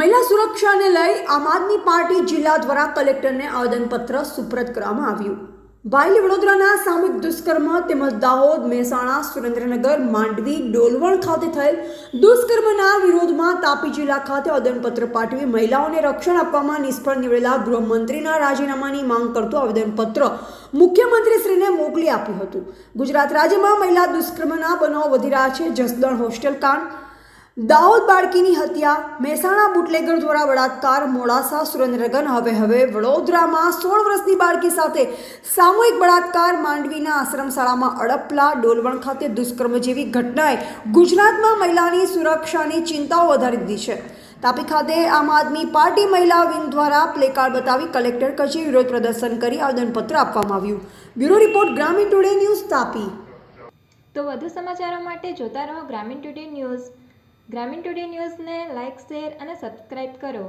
લઈ આમ આદમી પાર્ટી જિલ્લા દ્વારા કલેક્ટરને આવેદનપત્ર સુપ્રત કરવામાં આવ્યું. બાયલી વડોદરાના સામૂહિક દુષ્કર્મ તેમજ દાહોદ, મહેસાણા, સુરેન્દ્રનગર, માંડવી, ડોલવણ ખાતે થયેલ દુષ્કર્મના વિરોધમાં તાપી જિલ્લા ખાતે આવેદનપત્ર પાઠવી મહિલાઓને રક્ષણ આપવામાં નિષ્ફળ નીવડેલા ગૃહમંત્રીના રાજીનામાની માંગ કરતું આવેદનપત્ર મુખ્યમંત્રીશ્રીને મોકલી આપ્યું હતું. ગુજરાત રાજ્યમાં મહિલા દુષ્કર્મના બનાવ વધી રહ્યા છે. જસદણ હોસ્ટેલ કાંડ દાઉદ બાળકીની હત્યા, મહેસાણા બુટલેગર દ્વારા બળાત્કાર, મોડાસા, સુરેન્દ્રનગર, હવે હવે વડોદરામાં સોળ વર્ષની બાળકી સાથે સામૂહિક બળાત્કાર માંડવીના આશ્રમશાળામાં અડપલા ડોલવણ ખાતે દુષ્કર્મ જેવી ઘટનાએ ગુજરાતમાં મહિલાની સુરક્ષાની ચિંતાઓ વધારી દીધી છે. તાપી ખાતે આમ આદમી પાર્ટી મહિલા વિંગ દ્વારા પ્લેકાર્ડ બતાવી કલેક્ટર કચેરી વિરોધ પ્રદર્શન કરી આવેદનપત્ર આપવામાં આવ્યું. Bureau report, Gramin today news Tapi. તો વધુ સમાચારો માટે જોતા રહો Gramin today news. Gramin today ન્યૂઝને લાઇક શેર અને સબસ્ક્રાઇબ કરો.